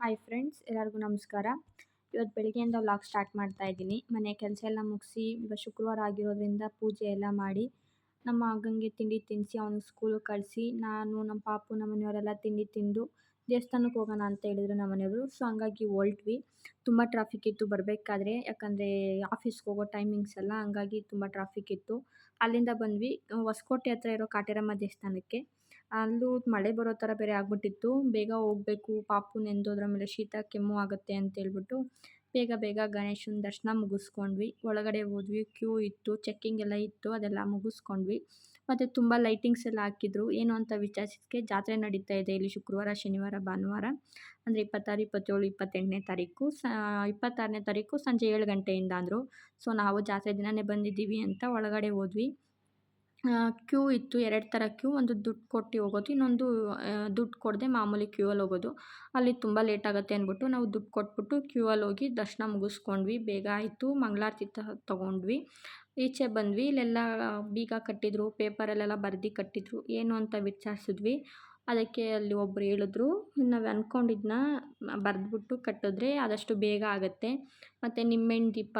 Hi friends ಎಲ್ಲರಿಗೂ ನಮಸ್ಕಾರ. ಇವತ್ತು ಬೆಳಿಗ್ಗೆಯಿಂದ ವ್ಲಾಗ್ ಸ್ಟಾರ್ಟ್ ಮಾಡ್ತಾ ಇದ್ದೀನಿ. ಮನೆ ಕೆಲಸ ಎಲ್ಲ ಮುಗಿಸಿ ಇವತ್ತು ಶುಕ್ರವಾರ ಆಗಿರೋದ್ರಿಂದ ಪೂಜೆ ಎಲ್ಲ ಮಾಡಿ, ನಮ್ಮ ಅಗ್ಗಂಗೆ ತಿಂಡಿ ತಿನ್ನಿಸಿ ಅವನಿಗೆ ಸ್ಕೂಲಿಗೆ ಕಳಿಸಿ, ನಾನು ನಮ್ಮ ಪಾಪು, ನಮ್ಮ ಮನೆಯವರೆಲ್ಲ ತಿಂಡಿ ತಿಂದು, ದೇವಸ್ಥಾನಕ್ಕೆ ಹೋಗೋಣ ಅಂತ ಹೇಳಿದ್ರು ನಮ್ಮ ಮನೆಯವರು. ಸೊ ಹಂಗಾಗಿ ಹೊಲ್ಟ್ವಿ ತುಂಬ ಟ್ರಾಫಿಕ್ ಇತ್ತು ಬರಬೇಕಾದ್ರೆ, ಯಾಕಂದರೆ ಆಫೀಸ್ಗೆ ಹೋಗೋ ಟೈಮಿಂಗ್ಸ್ ಎಲ್ಲ, ಹಂಗಾಗಿ ತುಂಬ ಟ್ರಾಫಿಕ್ ಇತ್ತು. ಅಲ್ಲಿಂದ ಬಂದ್ವಿ. ಹೊಸಕೋಟೆ ಹತ್ರ ಇರೋ ಕಾಟೇರಮ್ಮ ದೇವಸ್ಥಾನಕ್ಕೆ. ಅಲ್ಲೂ ಮಳೆ ಬರೋ ಥರ ಬೇರೆ ಆಗಿಬಿಟ್ಟಿತ್ತು. ಬೇಗ ಹೋಗ್ಬೇಕು, ಪಾಪು ನೆಂದೋದ್ರ ಮೇಲೆ ಶೀತ, ಕೆಮ್ಮು ಆಗುತ್ತೆ ಅಂತೇಳ್ಬಿಟ್ಟು ಬೇಗ ಬೇಗ ಗಣೇಶನ ದರ್ಶನ ಮುಗಿಸ್ಕೊಂಡ್ವಿ. ಒಳಗಡೆ ಹೋದ್ವಿ, ಕ್ಯೂ ಇತ್ತು, ಚೆಕ್ಕಿಂಗ್ ಎಲ್ಲ ಇತ್ತು, ಅದೆಲ್ಲ ಮುಗಿಸ್ಕೊಂಡ್ವಿ. ಮತ್ತು ತುಂಬ ಲೈಟಿಂಗ್ಸ್ ಎಲ್ಲ ಹಾಕಿದ್ರು. ಏನು ಅಂತ ವಿಚಾರಿಸಿದ್ಕೆ ಜಾತ್ರೆ ನಡೀತಾ ಇದೆ ಇಲ್ಲಿ ಶುಕ್ರವಾರ, ಶನಿವಾರ, ಭಾನುವಾರ. ಅಂದರೆ ಇಪ್ಪತ್ತಾರು, ಇಪ್ಪತ್ತೇಳು, ಇಪ್ಪತ್ತೆಂಟನೇ ತಾರೀಕು. ಸ, ಇಪ್ಪತ್ತಾರನೇ ತಾರೀಕು ಸಂಜೆ ಏಳು ಗಂಟೆಯಿಂದ ಅಂದರು ಸೊ ನಾವು ಜಾತ್ರೆ ದಿನವೇ ಬಂದಿದ್ದೀವಿ ಅಂತ ಒಳಗಡೆ ಹೋದ್ವಿ. ಕ್ಯೂ ಇತ್ತು, ಎರಡು ಥರ ಕ್ಯೂ. ಒಂದು ದುಡ್ಡು ಕೊಟ್ಟು ಹೋಗೋದು, ಇನ್ನೊಂದು ದುಡ್ಡು ಕೊಡದೆ ಮಾಮೂಲಿ ಕ್ಯೂ ಅಲ್ಲಿ ಹೋಗೋದು. ಅಲ್ಲಿ ತುಂಬ ಲೇಟ್ ಆಗುತ್ತೆ ಅಂದ್ಬಿಟ್ಟು ನಾವು ದುಡ್ಡು ಕೊಟ್ಬಿಟ್ಟು ಕ್ಯೂ ಅಲ್ಲಿ ಹೋಗಿ ದರ್ಶನ ಮುಗಿಸ್ಕೊಂಡ್ವಿ. ಬೇಗ ಆಯಿತು, ಮಂಗಳಾರತಿ ತೊಗೊಂಡ್ವಿ. ಈಚೆ ಬಂದ್ವಿ, ಇಲ್ಲೆಲ್ಲ ಬೀಗ ಕಟ್ಟಿದ್ರು ಪೇಪರಲ್ಲೆಲ್ಲ ಬರ್ದು ಕಟ್ಟಿದ್ರು. ಏನು ಅಂತ ವಿಚಾರಿಸಿದ್ವಿ. ಅದಕ್ಕೆ ಅಲ್ಲಿ ಒಬ್ರು ಹೇಳಿದ್ರು ನಾವು ಅಂದ್ಕೊಂಡಿದ್ನ ಬರೆದ್ಬಿಟ್ಟು ಕಟ್ಟಿದ್ರೆ ಆದಷ್ಟು ಬೇಗ ಆಗುತ್ತೆ. ಮತ್ತು ನಿಂಬೆಹಣ್ಣು ದೀಪ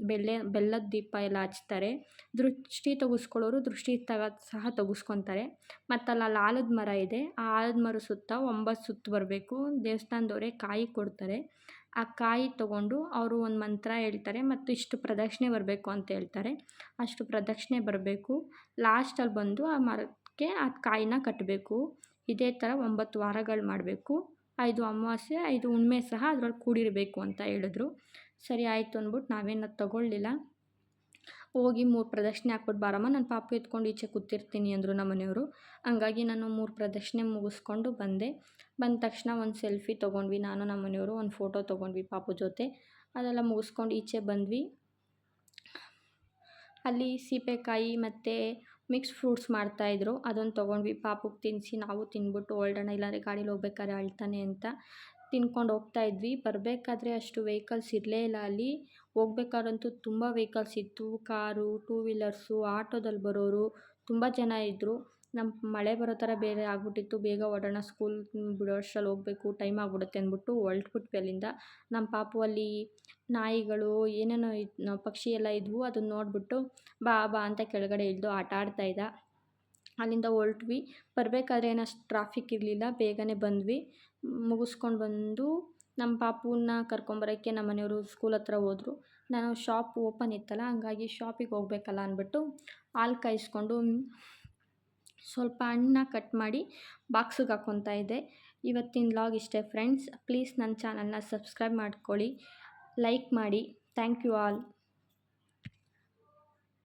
ಬೆಲ್ಲ ಬೆಲ್ಲದ ದೀಪ ಎಲ್ಲ ಹಚ್ತಾರೆ. ದೃಷ್ಟಿ ತೆಗೆಸ್ಕೊಳ್ಳೋರು ದೃಷ್ಟಿ ತಗ ಸಹ ತೆಗೆಸ್ಕೊತಾರೆ. ಮತ್ತು ಅಲ್ಲಿ ಅಲ್ಲಿ ಆಲದ ಮರ ಇದೆ, ಆ ಆಲದ ಮರ ಸುತ್ತ ಒಂಬತ್ತು ಸುತ್ತು ಬರಬೇಕು. ದೇವಸ್ಥಾನದವರೇ ಕಾಯಿ ಕೊಡ್ತಾರೆ. ಆ ಕಾಯಿ ತೊಗೊಂಡು ಅವರು ಒಂದು ಮಂತ್ರ ಹೇಳ್ತಾರೆ ಮತ್ತು ಇಷ್ಟು ಪ್ರದಕ್ಷಿಣೆ ಬರಬೇಕು ಅಂತ ಹೇಳ್ತಾರೆ. ಅಷ್ಟು ಪ್ರದಕ್ಷಿಣೆ ಬರಬೇಕು. ಲಾಸ್ಟಲ್ಲಿ ಬಂದು ಆ ಮರಕ್ಕೆ ಆ ಕಾಯಿನ ಕಟ್ಟಬೇಕು ಇದೇ ಥರ ಒಂಬತ್ತು ವಾರಗಳು ಮಾಡಬೇಕು. ಐದು ಅಮಾವಾಸ್ಯೆ, ಐದು ಹುಣ್ಮೆ ಸಹ ಅದ್ರಲ್ಲಿ ಕೂಡಿರಬೇಕು ಅಂತ ಹೇಳಿದ್ರು. ಸರಿ ಆಯಿತು ಅಂದ್ಬಿಟ್ಟು ನಾವೇನು ತೊಗೊಳ್ಳಿಲ್ಲ. ಹೋಗಿ ಮೂರು ಪ್ರದಕ್ಷಿಣೆ ಹಾಕ್ಬಿಟ್ಟು ಬಾರಮ್ಮ, ನಾನು ಪಾಪು ಎತ್ಕೊಂಡು ಈಚೆ ಕೂತಿರ್ತೀನಿ ಅಂದರು ನಮ್ಮ ಮನೆಯವರು. ಹಂಗಾಗಿ ನಾನು ಮೂರು ಪ್ರದಕ್ಷಿಣೆ ಮುಗಿಸ್ಕೊಂಡು ಬಂದೆ. ಬಂದ ತಕ್ಷಣ ಒಂದು ಸೆಲ್ಫಿ ತೊಗೊಂಡ್ವಿ. ನಾನು, ನಮ್ಮ ಮನೆಯವರು ಒಂದು ಫೋಟೋ ತೊಗೊಂಡ್ವಿ ಪಾಪು ಜೊತೆ. ಅದೆಲ್ಲ ಮುಗಿಸ್ಕೊಂಡು ಈಚೆ ಬಂದ್ವಿ. ಅಲ್ಲಿ ಸೀಬೆಕಾಯಿ ಮತ್ತು ಮಿಕ್ಸ್ ಫ್ರೂಟ್ಸ್ ಮಾಡ್ತಾಯಿದ್ರು ಅದನ್ನು ತೊಗೊಂಡ್ವಿ. ಪಾಪುಗೆ ತಿನ್ನಿಸಿ ನಾವು ತಿಂದ್ಬಿಟ್ಟು ಹೊರಡೋಣ ಇಲ್ಲಾಂದರೆ ಗಾಡೀಲಿ ಹೋಗ್ಬೇಕಾದ್ರೆ ಅಳ್ತಾನೆ ಅಂತ ತಿನ್ಕೊಂಡು ಹೋಗ್ತಾಯಿದ್ವಿ ಬರಬೇಕಾದ್ರೆ ಅಷ್ಟು ವೆಹಿಕಲ್ಸ್ ಇರಲೇ ಇಲ್ಲ ಅಲ್ಲಿ. ಹೋಗ್ಬೇಕಾದ್ರಂತೂ ತುಂಬ ವೆಹಿಕಲ್ಸ್ ಇತ್ತು. ಕಾರು ಟೂ ವೀಲರ್ಸು ಆಟೋದಲ್ಲಿ ಬರೋರು ತುಂಬ ಜನ ಇದ್ದರು ನಮ್ಮ ಮಳೆ ಬರೋ ಥರ ಬೇರೆ ಆಗಿಬಿಟ್ಟಿತ್ತು. ಬೇಗ ಹೊರಡೋಣ ಸ್ಕೂಲ್ ಬಿಡೋ ಅಷ್ಟ್ರಲ್ಲಿ ಹೋಗಬೇಕು ಟೈಮ್ ಆಗ್ಬಿಡುತ್ತೆ ಅಂದ್ಬಿಟ್ಟು ಹೊರಟ್ಬಿಟ್ವಿ ಅಲ್ಲಿಂದ. ನಮ್ಮ ಪಾಪು ಅಲ್ಲಿ ನಾಯಿಗಳು ಏನೇನೋ ಇತ್ತು ಪಕ್ಷಿ ಎಲ್ಲ ಇದ್ವು ಅದನ್ನ ನೋಡಿಬಿಟ್ಟು ಬಾ ಬಾ ಅಂತ ಕೆಳಗಡೆ ಇಳಿದು ಆಟ ಆಡ್ತಾಯಿದ್ದ ಅಲ್ಲಿಂದ ಹೊರಟ್ವಿ. ಬರಬೇಕಾದ್ರೆ ಏನು ಅಷ್ಟು ಟ್ರಾಫಿಕ್ ಇರಲಿಲ್ಲ. ಬೇಗನೆ ಬಂದ್ವಿ. ಮುಗಿಸ್ಕೊಂಡು ಬಂದು ನಮ್ಮ ಪಾಪುನ ಕರ್ಕೊಂಬರೋಕ್ಕೆ ನಮ್ಮ ಮನೆಯವರು ಸ್ಕೂಲ್ ಹತ್ರ ಹೋದರು. ನಾನು ಶಾಪ್ ಓಪನ್ ಇತ್ತಲ್ಲ, ಹಂಗಾಗಿ ಶಾಪಿಗೆ ಹೋಗ್ಬೇಕಲ್ಲ ಅಂದ್ಬಿಟ್ಟು ಹಾಲು ಕಾಯಿಸ್ಕೊಂಡು ಸ್ವಲ್ಪ ಹಣ್ಣನ್ನ ಕಟ್ ಮಾಡಿ ಬಾಕ್ಸಿಗೆ ಹಾಕ್ಕೊತಾ ಇದ್ದೆ. ಇವತ್ತಿನ ಲಾಗ್ ಇಷ್ಟೇ ಫ್ರೆಂಡ್ಸ್ ಪ್ಲೀಸ್ ನನ್ನ ಚಾನಲ್ನ ಸಬ್ಸ್ಕ್ರೈಬ್ ಮಾಡ್ಕೊಳ್ಳಿ. ಲೈಕ್ ಮಾಡಿ. Thank you all